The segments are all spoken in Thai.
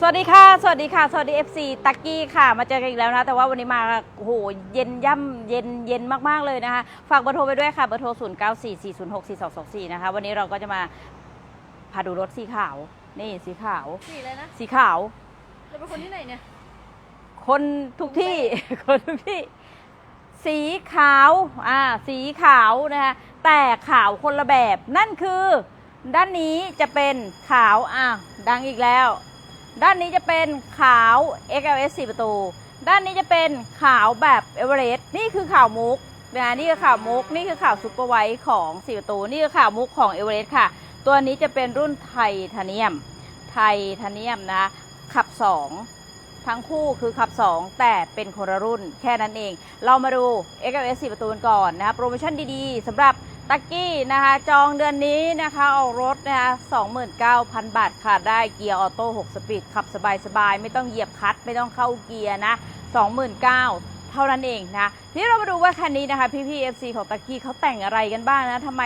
สวัสดีค่ะ สวัสดีค่ะ สวัสดี FC ตักกี้ค่ะ มาเจอกันอีกแล้วนะ แต่ว่าวันนี้มาโอ้โหเย็นย่ำเย็นเย็นมาก ๆ เลยนะคะ ฝากเบอร์โทรไปด้วยค่ะ เบอร์โทร 0 9 4 4 0 6 4 2 2 4 นะคะ วันนี้เราก็จะมาพาดูรถสีขาว นี่สีขาว สีเลยนะสีขาว เราเป็นคนที่ไหนเนี่ย คนทุกที่ คนทุกที่ สีขาว อ่า สีขาวนะคะ แต่ขาวคนละแบบ นั่นคือ ด้านนี้จะเป็นขาว อะ ดังอีกแล้ว ด้านนี้จะเป็นขาว XLS 4 ประตู ด้านนี้จะเป็นขาวแบบเอเวอเรสต์นี่คือขาวมุกนะนี่คือขาวมุก นี่คือขาวซุปเปอร์ไวท์ของ 4 ประตู นี่คือขาวมุกของเอเวอเรสต์ค่ะ ตัวนี้จะเป็นรุ่นไทเทเนียม ไทเทเนียมนะ ขับ 2ทั้งคู่คือขับ 2 แต่เป็นคนละรุ่นแค่นั้นเอง เรามาดู XLS 4 ประตูกันก่อนนะคะโปรโมชั่นดีๆสำหรับ ตักกี้นะคะจองเดือนนี้นะคะออกรถนะคะ29,000 บาทค่ะ ได้เกียร์ออโต้6สปีดขับสบายๆ ไม่ต้องเหยียบคัตไม่ต้องเข้าเกียร์นะ29,000เท่านั้นเองนะทีนี้เรามาดูว่าคันนี้นะคะ พี่ๆ FC ของตักกี้เขาแต่งอะไรกันบ้างนะทำไม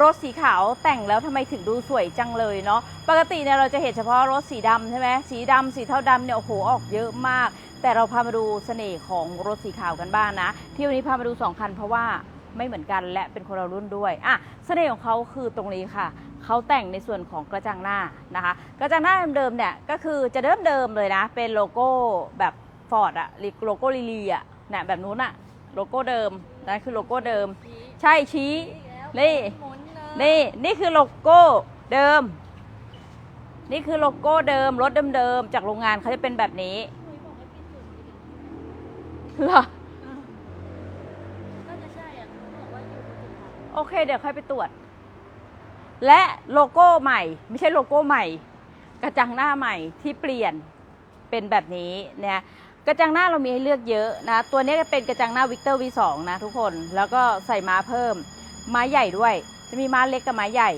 รถสีขาวแต่งแล้วทำไมถึงดูสวยจังเลยเนาะปกติเนี่ยเราจะเห็นเฉพาะรถสีดำใช่ไหมสีดำสีเทาดำเนี่ยโอ้โหออกเยอะมาก แต่เราพามาดูเสน่ห์ของรถสีขาวกันบ้างนะ ที่วันนี้พามาดูสองคันเพราะว่า ไม่เหมือนกันและเป็นคนละรุ่นด้วยอะเสน่ห์ของเขาคือตรงนี้ค่ะเขาแต่งในส่วนของกระจังหน้านะคะ กระจังหน้าเดิมๆเนี่ยก็คือจะเดิมๆเลยนะ เป็นโลโก้แบบฟอร์ดอะโลโก้ลีลีอะเนี่ยแบบนู้นอะโลโก้เดิมนั่นคือโลโก้เดิม ใช่ชี้นี่นี่นี่คือโลโก้เดิม นี่คือโลโก้เดิมรถเดิมๆจากโรงงานเขาจะเป็นแบบนี้เหรอ น่าจะใช่อะบอกว่าอยู่บนสุดท้าย โอเค เดี๋ยวค่อยไปตรวจ และโลโก้ใหม่ ไม่ใช่โลโก้ใหม่ กระจังหน้าใหม่ที่เปลี่ยนเป็นแบบนี้เนี่ยกระจังหน้าเรามีให้เลือกเยอะนะ ตัวนี้จะเป็นกระจังหน้าวิกเตอร์ V2 นะทุกคน แล้วก็ใส่ม้าเพิ่ม ม้าใหญ่ด้วย จะมีม้าเล็กกับม้าใหญ่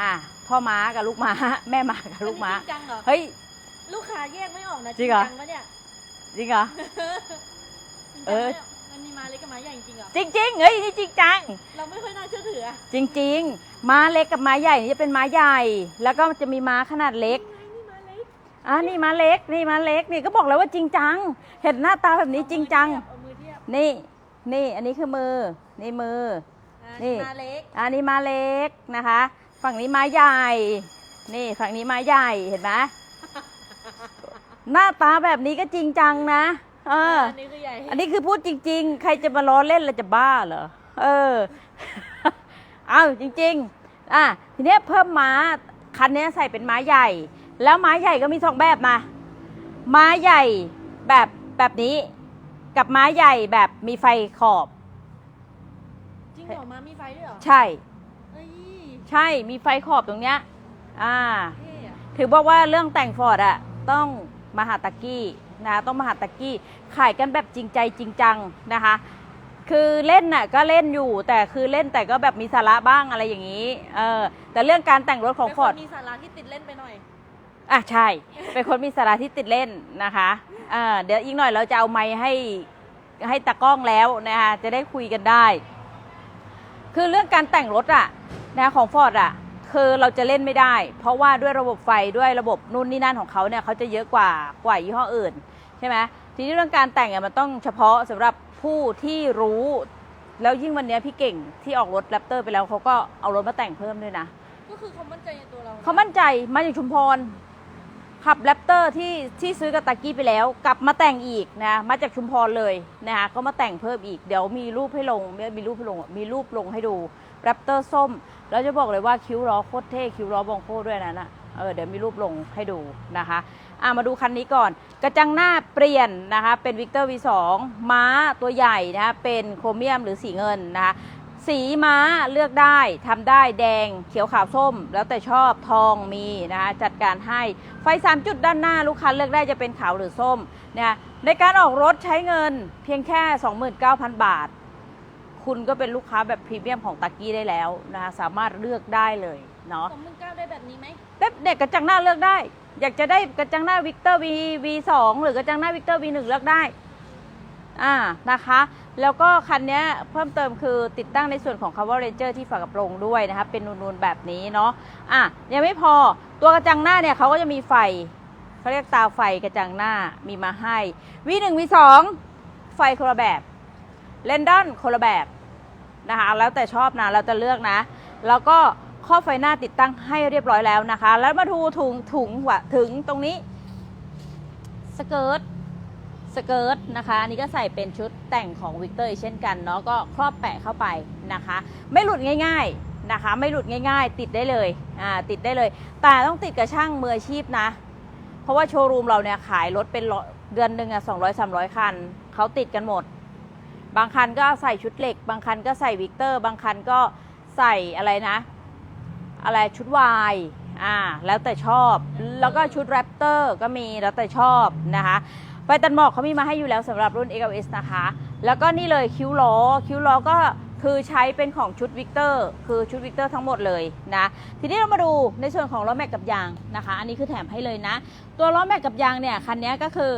อะ พ่อม้ากับลูกม้า แม่ม้ากับลูกม้าอันนี้จริงจังเหรอ เฮ้ย ลูกค้าแยกไม่ออกนะจริงเหรอจังปะเนี่ยจริงเหรอ เออ จริงจังปะนี่ยมัน มีมาเล็กกับมาใหญ่จริงเหรอ จริงๆเฮ้ยนี่จริงจัง เราไม่ค่อยน่าเชื่อถืออะจริงๆ ม้าเล็กกับม้าใหญ่นี่จะเป็นม้าใหญ่ แล้วก็จะมีม้าขนาดเล็ก นี่มาเล็กอะนี่ม้าเล็ก นี่ม้าเล็ก นี่ก็บอกแล้วว่าจริงจัง เห็นหน้าตาแบบนี้จริงจัง เอามือเทียบนี่ นี่ อันนี้คือมือ นี่มือ อะนี่มาเล็ก อันนี้ม้าเล็กนะคะ ฝั่งนี้ม้าใหญ่ นี่ฝั่งนี้ม้าใหญ่ เห็นไหมหน้าตาแบบนี้ก็จริงจังนะ เอออันนี้คือใหญ่อันนี้คือพูดจริง ๆ ใครจะมาล้อเล่นแล้วจะบ้าเหรอ เออ เอาจริง ๆ อะ ทีเนี้ยเพิ่มม้า คันเนี้ยใส่เป็นม้าใหญ่ แล้วม้าใหญ่ก็มีสองแบบนะ ม้าใหญ่แบบแบบนี้ กับม้าใหญ่แบบมีไฟขอบ จริงเหรอมามีไฟด้วยเหรอ ใช่เอ้ยใช่ มีไฟขอบตรงเนี้ย อ่าเท่อะถือบอกว่าเรื่องแต่งฟอร์ดอะต้องมาหาตะกี้ นะต้องมาหาตะกี้ขายกันแบบจริงใจจริงจังนะคะ คือเล่นน่ะก็เล่นอยู่แต่คือเล่นแต่ก็แบบมีสาระบ้างอะไรอย่างนี้เออแต่เรื่องการแต่งรถของเป็นฟอร์ดคนมีสาระที่ติดเล่นไปหน่อยอะใช่ เป็นคนมีสาระที่ติดเล่นนะคะเออเดี๋ยวอีกหน่อยเราจะเอาไมค์ให้ให้ตากล้องแล้วนะคะจะได้คุยกันได้ คือเรื่องการแต่งรถอะนะของฟอร์ดอะ คือเราจะเล่นไม่ได้ เพราะว่าด้วยระบบไฟด้วยระบบนู่นนี่นั่นของเขาเนี่ยเขาจะเยอะกว่ากว่ายี่ห้ออื่นใช่ไหมทีนี้เรื่องการแต่งอะมันต้องเฉพาะสำหรับผู้ที่รู้ แล้วยิ่งวันเนี้ยพี่เก่งที่ออกรถแรปเตอร์ไปแล้วเขาก็เอารถมาแต่งเพิ่มด้วยนะก็คือเขามั่นใจในตัวเรานะเขามั่นใจมาจากชุมพรขับแรปเตอร์ที่ที่ซื้อกับตากี้ไปแล้ว กลับมาแต่งอีกนะมาจากชุมพรเลยนะคะก็มาแต่งเพิ่มอีกเดี๋ยวมีรูปให้ลงไม่มีรูปให้ลงมีรูปลงให้ดูแรปเตอร์ส้ม แล้วจะบอกเลยว่าคิ้วล้อโคตรเท่คิ้วล้อบองโคด้วยนะนะเออเดี๋ยวมีรูปลงให้ดูนะคะอะมาดูคันนี้ก่อน กระจังหน้าเปลี่ยนนะคะ เป็นวิกเตอร์ V2 ม้าตัวใหญ่นะคะเป็นโครเมียมหรือสีเงินนะคะสีม้าเลือกได้ทำได้แดงเขียวขาวส้ม แล้วแต่ชอบทองมีนะคะจัดการให้ไฟ 3 จุดด้านหน้าลูกค้าเลือกได้จะเป็นขาวหรือส้มเนี่ยในการออกรถใช้เงินเพียงแค่ 29,000 บาท คุณก็เป็นลูกค้าแบบพรีเมียมของตากี้ได้แล้วนะคะสามารถเลือกได้เลยเนาะสองหมื่นเก้าได้แบบนี้ไหมแต่เด็กกระจังหน้าเลือกได้ อยากจะได้กระจังหน้าวิกเตอร์ V V2 หรือกระจังหน้าวิกเตอร์ V1 เลือกได้อ่านะคะ แล้วก็คันเนี้ยเพิ่มเติมคือติดตั้งในส่วนของ cover ranger ที่ฝากระโปรงด้วยนะคะ เป็นนูนๆแบบนี้เนาะอะยังไม่พอตัวกระจังหน้าเนี่ยเขาก็จะมีไฟไฟเขาเรียกตาไฟกระจังหน้ามีมาให้ V1 V2 ไฟคนละแบบเลนดอนคนละแบบ นะคะ แล้วแต่ชอบนะเราจะเลือกนะ แล้วก็ข้อไฟหน้าติดตั้งให้เรียบร้อยแล้วนะคะ แล้วมาดูถุงถุงหัวถึงตรงนี้สเกิร์ตสเกิร์ตนะคะอันนี้ก็ใส่เป็นชุดแต่งของวิกเตอร์เช่นกันเนาะก็ครอบแปะเข้าไปนะคะ ไม่หลุดง่ายๆนะคะ ไม่หลุดง่าย ๆ ติดได้เลยอ่าติดได้เลย แต่ต้องติดกับช่างมืออาชีพนะ เพราะว่าโชว์รูมเราเนี่ยขายรถเป็นร้อยเดือนหนึ่งอะสองร้อยสามร้อยคันเขาติดกันหมด บางคันก็ใส่ชุดเหล็ก บางคันก็ใส่วิกเตอร์ บางคันก็ใส่อะไรนะ อะไรชุดวายอ่าแล้วแต่ชอบ แล้วก็ชุดแรปเตอร์ก็มีแล้วแต่ชอบนะคะไฟตันหมอกเขามีมาให้อยู่แล้วสำหรับรุ่น XLS นะคะ แล้วก็นี่เลยคิ้วล้อ คิ้วล้อก็คือใช้เป็นของชุดวิกเตอร์คือชุดวิกเตอร์ทั้งหมดเลยนะ ทีนี้เรามาดูในส่วนของล้อแม็กกับยางนะคะ อันนี้คือแถมให้เลยนะ ตัวล้อแม็กกับยางเนี่ย คันนี้ก็คือ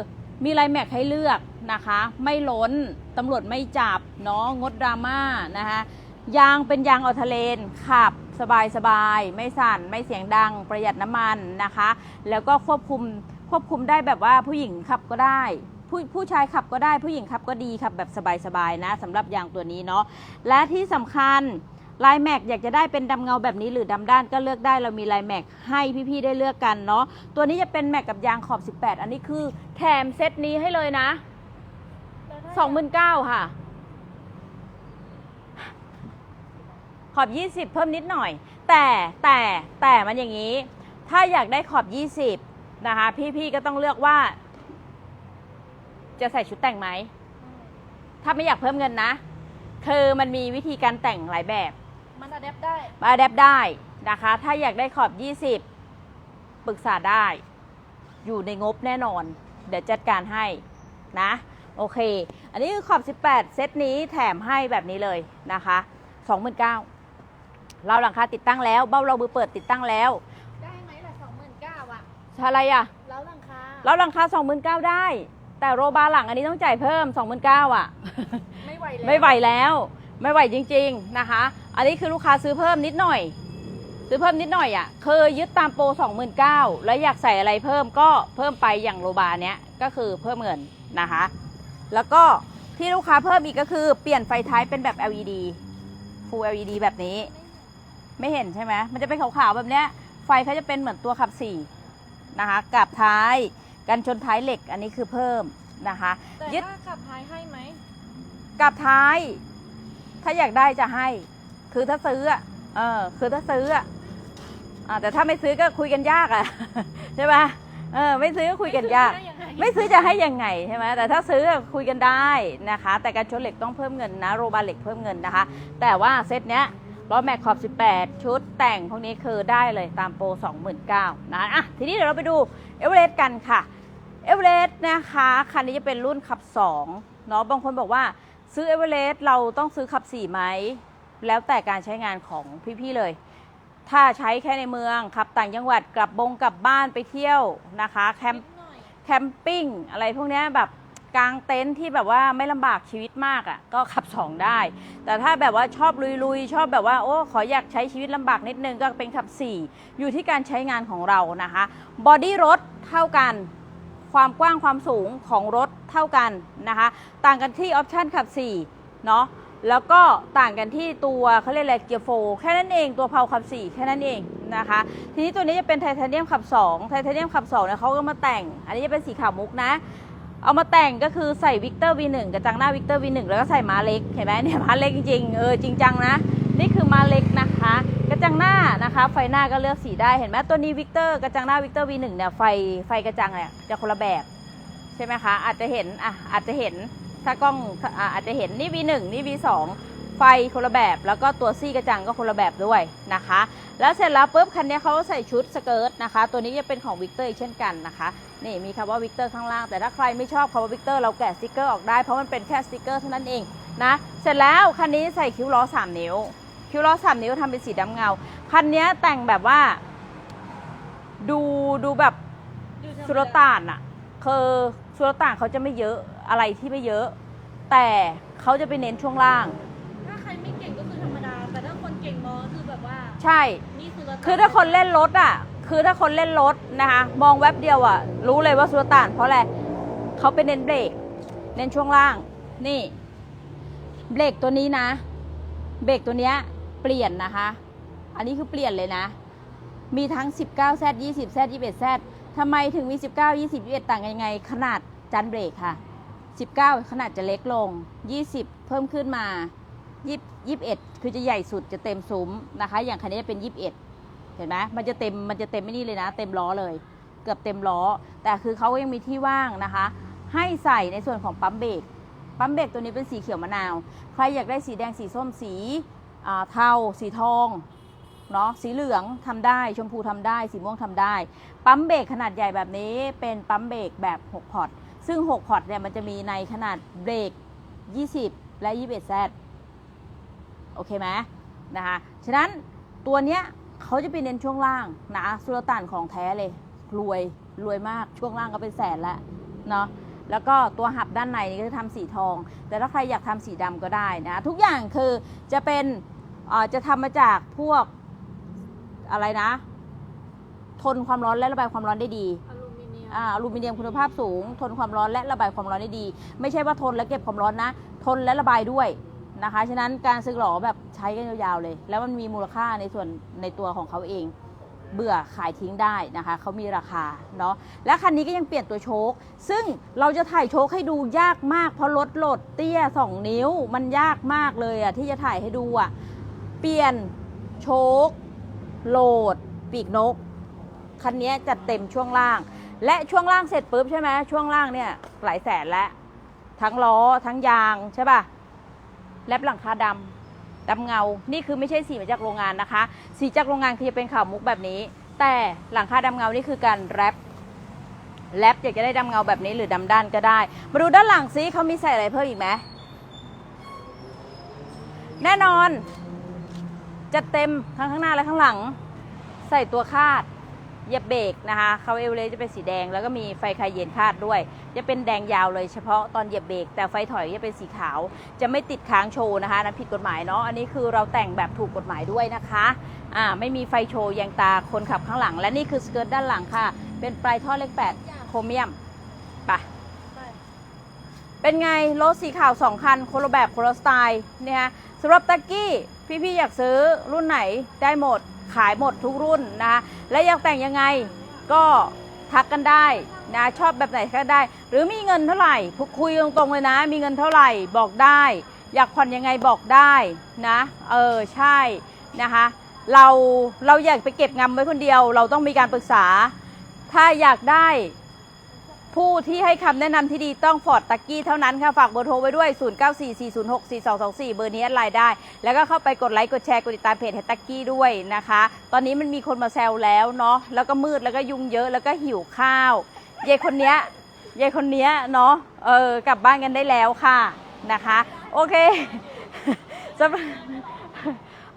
มีลายแม็กให้เลือก นะคะ ไม่ล้นตำรวจไม่จับเนาะงดดราม่านะคะยางเป็นยางออทเลนขับสบายสบายไม่สั่นไม่เสียงดังประหยัดน้ำมันนะคะ แล้วก็ควบคุมควบคุมได้แบบว่าผู้หญิงขับก็ได้ ผู้ผู้ชายขับก็ได้ผู้หญิงขับก็ดีขับแบบสบายๆนะสำหรับยางตัวนี้เนาะและที่สำคัญลายแม็กอยากจะได้เป็นดำเงาแบบนี้หรือดำด้านก็เลือกได้เรามีลายแม็กให้พี่ๆได้เลือกกันเนาะตัวนี้จะเป็นแม็กกับยางขอบ 18 อันนี้คือแถมเซตนี้ให้เลยนะ สองหมื่นเก้าค่ะ ขอบ20เพิ่มนิดหน่อย แต่แต่แต่มันอย่างนี้ ถ้าอยากได้ขอบ20นะคะ พี่ๆก็ต้องเลือกว่า จะใส่ชุดแต่งไหม ถ้าไม่อยากเพิ่มเงินนะ คือมันมีวิธีการแต่งหลายแบบ มันอะแดปได้มาแดบได้นะคะ ถ้าอยากได้ขอบ 20 ปรึกษาได้ อยู่ในงบแน่นอน เดี๋ยวจัดการให้นะ โอเค อันนี้คือขอบ 18 เซตนี้แถมให้แบบนี้เลยนะคะ29,000เราหลังคาติดตั้งแล้ว เบ้าเรามือเปิดติดตั้งแล้ว ได้ไหมล่ะสองหมื่นเก้าอะอะไรอะแล้วหลังคาเราหลังคา29,000ได้ แต่โรบาร์หลังอันนี้ต้องจ่ายเพิ่ม29,000อะ ไม่ไหวแล้ว ไม่ไหวแล้ว ไม่ไหวจริง ๆนะคะ อันนี้คือลูกค้าซื้อเพิ่มนิดหน่อย ซื้อเพิ่มนิดหน่อยอะ่ะ เคยยึดตามโปร29,000แล้วอยากใส่อะไรเพิ่มก็เพิ่มไปอย่างโรบาเนี้ยก็คือเพิ่มเงินนะคะ แล้วก็ที่ลูกค้าเพิ่มอีกก็คือเปลี่ยนไฟท้ายเป็นแบบ LED Full LED แบบนี้ ไม่เห็นใช่ไหมมันจะเป็นขาวๆแบบเนี้ย ไฟเขาจะเป็นเหมือนตัวขับสี่นะคะกับท้ายกันชนท้ายเหล็กอันนี้คือเพิ่มนะคะแต่ยึดถ้าขับท้ายให้ไหมกับท้าย ถ้าอยากได้จะให้ คือถ้าซื้ออะเออคือถ้าซื้ออะอ่าแต่ถ้าไม่ซื้อก็คุยกันยากอะใช่ไหม เออไม่ซื้อก็คุยกันยากด้งงไม่ซื้อจะให้ยังไงใช่ไหมแต่ถ้าซื้ออะคุยกันได้นะคะ แต่การชนเหล็กต้องเพิ่มเงินนะโรบาเหล็กเพิ่มเงินนะคะ แต่ว่าเซตเนี้ยล้อแม็กขอบ 18 ชุดแต่งพวกนี้คือได้เลยตามโปร 29,000นะอะทีนี้เดี๋ยวเราไปดูเอเวอเรสต์กันค่ะเอเวอเรสต์นะคะคันนี้จะเป็นรุ่นขับ2เนาะบางคนบอกว่าซื้อเอเวอเรสต์เราต้องซื้อขับ4ไหมแล้วแต่การใช้งานของพี่ๆเลย ถ้าใช้แค่ในเมืองขับต่างจังหวัดกลับบงกลับบ้านไปเที่ยวนะคะแคมแคมปิ้งอะไรพวกนี้แบบกลางเต็นท์ที่แบบว่าไม่ลำบากชีวิตมากอะ่ะก็ขับสองได้ แต่ถ้าแบบว่าชอบลุยๆ ชอบแบบว่าโอ้ขออยากใช้ชีวิตลำบากนิดนึงก็เป็นขับ 4 อยู่ที่การใช้งานของเรานะคะบอดี้รถเท่ากันความกว้างความสูงของรถเท่ากันนะคะ ต่างกันที่ออปชันขับ4เนาะ แล้วก็ต่างกันที่ตัวเขาเรียกอะไรเกียร์โฟแค่นั้นเองตัวเพาขับ 4 แค่นั้นเองนะคะ ทีนี้ตัวนี้จะเป็นไทเทเนียมขับ 2 ไทเทเนียมขับ2เนี่ยเขาก็มาแต่ง อันนี้จะเป็นสีขาวมุกนะ เอามาแต่งก็คือใส่วิกเตอร์ V1 กระจังหน้าวิกเตอร์ V1 แล้วก็ใส่ม้าเล็กเห็นไหมเนี่ยม้าเล็กจริงๆเออจริงจังนะ นี่คือม้าเล็กนะคะ กระจังหน้านะคะ ไฟหน้าก็เลือกสีได้เห็นไหมตัวนี้วิกเตอร์กระจังหน้าวิกเตอร์ V1 เนี่ยไฟไฟกระจังเนี่ยจะคนละแบบใช่ไหมคะอาจจะเห็นอะอาจจะเห็น ถ้ากล้องออาจจะเห็นนี่ V1 นี่ V2 ไฟคนละแบบ แล้วก็ตัวซี่กระจังก็คนละแบบด้วยนะคะ แล้วเสร็จแล้วปุ๊บคันนี้เขาใส่ชุดสเกิร์ตนะคะ ตัวนี้จะเป็นของวิกเตอร์อีกเช่นกันนะคะ นี่มีคำว่าวิกเตอร์ข้างล่าง แต่ถ้าใครไม่ชอบคำว่าวิกเตอร์เราแกะสติกเกอร์ออกได้เพราะมันเป็นแค่สติกเกอร์เท่านั้นเองนะ เสร็จแล้วคันนี้ใส่คิ้วล้อ3 นิ้ว คิ้วล้อ3 นิ้วทำเป็นสีดำเงา คันนี้แต่งแบบว่า ดูดูแบบสุรต่านอะคือสุรต่านเขาจะไม่เยอะ อะไรที่ไม่เยอะ แต่เขาจะไปเน้นช่วงล่าง ถ้าใครไม่เก่งก็คือธรรมดา แต่ถ้าคนเก่งมอก็คือแบบว่าใช่ นี่คือรถคือถ้าคนเล่นรถอะ คือถ้าคนเล่นรถนะคะมองแวบเดียวอะ่ะ รู้เลยว่าสุลต่าน เพราะอะไรเขาเป็นเน้นเบรกเน้นช่วงล่าง นี่เบรกตัวนี้นะ เบรกตัวเนี้ยเปลี่ยนนะคะ อันนี้คือเปลี่ยนเลยนะ มีทั้ง 19 Z 20 Z 21 Z ทำไมถึงมี 19 20 21 ต่างกันยังไง ขนาดจันเบรกค่ะ 19 ขนาดจะเล็กลง 20 เพิ่มขึ้นมา 21 คือจะใหญ่สุดจะเต็มซุ้มนะคะ อย่างคันนี้จะเป็น 21 เห็นไหมมันจะเต็มมันจะเต็มไม่นี่เลยนะ เต็มล้อเลย เกือบเต็มล้อ แต่คือเขายังมีที่ว่างนะคะ ให้ใส่ในส่วนของปั๊มเบรกปั๊มเบรกตัวนี้เป็นสีเขียวมะนาว ใครอยากได้สีแดงสีส้มสีเทาสีทองเนาะสีเหลืองทำได้ชมพูทำได้ สีม่วงทำได้ ปั๊มเบรกขนาดใหญ่แบบนี้เป็นปั๊มเบรกแบบ 6 พอร์ต ซึ่ง 6 พอร์ตเนี่ยมันจะมีในขนาดเบรก 20 และ 21 Z โอเคไหมนะคะ ฉะนั้นตัวเนี้ยเขาจะไปเน้นช่วงล่างนะสุลต่านของแท้เลย รวย รวยมาก ช่วงล่างก็เป็นแสนแล้วเนาะ แล้วก็ตัวหับด้านในนี่ก็จะทำสีทอง แต่ถ้าใครอยากทำสีดำก็ได้นะ ทุกอย่างคือจะเป็นจะทำมาจากพวกอะไรนะ ทนความร้อนและระบายความร้อนได้ดี อลูมิเนียมคุณภาพสูง ทนความร้อนและระบายความร้อนได้ดี ไม่ใช่ว่าทนและเก็บความร้อนนะ ทนและระบายด้วยนะคะ ฉะนั้นการซื้อหลอแบบใช้กันยาวๆเลย แล้วมันมีมูลค่าในส่วนในตัวของเขาเอง เบื่อขายทิ้งได้นะคะ เขามีราคาเนาะ และคันนี้ก็ยังเปลี่ยนตัวโชค ซึ่งเราจะถ่ายโชคให้ดูยากมาก เพราะรถโหลดเตี้ย 2 นิ้ว มันยากมากเลยอะที่จะถ่ายให้ดูอะเปลี่ยนโชคโหลด ปีกนก คันนี้จัดเต็มช่วงล่าง และช่วงล่างเสร็จปุ๊บใช่ไหมช่วงล่างเนี่ยหลายแสนแล้ว ทั้งล้อทั้งยางใช่ป่ะแลบหลังคาดำดำเงา นี่คือไม่ใช่สีมาจากโรงงานนะคะ สีจากโรงงานคือจะเป็นขาวมุกแบบนี้ แต่หลังคาดำเงานี่คือการแรปแรปอยากจะได้ดำเงาแบบนี้หรือดำด้านก็ได้ มาดูด้านหลังซิเขามีใส่อะไรเพิ่มอีกไหมแน่นอนจะเต็มทั้งข้างหน้าและข้างหลัง ใส่ตัวคาด เหยียบเบรกนะคะเขาเอเวเรสต์จะเป็นสีแดง แล้วก็มีไฟคายเย็นคาดด้วย จะเป็นแดงยาวเลยเฉพาะตอนเหยียบเบรกแต่ไฟถอยจะเป็นสีขาว จะไม่ติดค้างโชว์นะคะนั้นผิดกฎหมายเนาะอันนี้คือเราแต่งแบบถูกกฎหมายด้วยนะคะอ่าไม่มีไฟโชว์แยงตาคนขับข้างหลัง และนี่คือสเกิร์ตด้านหลังค่ะ เป็นปลายท่อเลขแปดโครเมียมปะเป็นไงรถสีขาว2คันคนละแบบคนละสไตล์เนี่ยฮะสำหรับตักกี้พี่ๆอยากซื้อรุ่นไหนได้หมด ขายหมดทุกรุ่นนะคะและอยากแต่งยังไงก็ทักกันได้นะชอบแบบไหนก็ได้ หรือมีเงินเท่าไหร่พูดคุยตรงๆเลยนะ มีเงินเท่าไหร่บอกได้ อยากผ่อนยังไงบอกได้นะเออใช่นะคะเราเราอยากไปเก็บงำไว้คนเดียว เราต้องมีการปรึกษา ถ้าอยากได้ ผู้ที่ให้คำแนะนำที่ดีต้องฟอร์ดตักกี้เท่านั้นค่ะ ฝากเบอร์โทรไว้ด้วย 0944064224 เบอร์นี้ไลน์ได้ แล้วก็เข้าไปกดไลค์ กดแชร์ กดติดตามเพจให้ตักกี้ด้วยนะคะ ตอนนี้มันมีคนมาแซวแล้วเนาะแล้วก็มืดแล้วก็ยุงเยอะแล้วก็หิวข้าวยายคนเนี้ยยายคนเนี้ยเนาะเออกลับบ้านกันได้แล้วค่ะนะคะ โอเค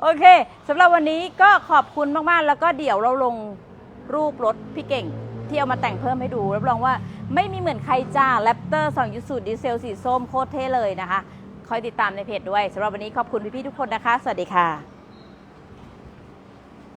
โอเคสำหรับวันนี้ก็ขอบคุณมาก ๆ แล้วก็เดี๋ยวเราลงรูปรถพี่เก่งที่เอามาแต่งเพิ่มให้ดูรับรองว่า ไม่มีเหมือนใครจ้าแรปเตอร์สองยูสูดีเซลสีส้มโคตรเท่เลยนะคะ คอยติดตามในเพจด้วยสำหรับวันนี้ขอบคุณพี่ๆทุกคนนะคะ สวัสดีค่ะ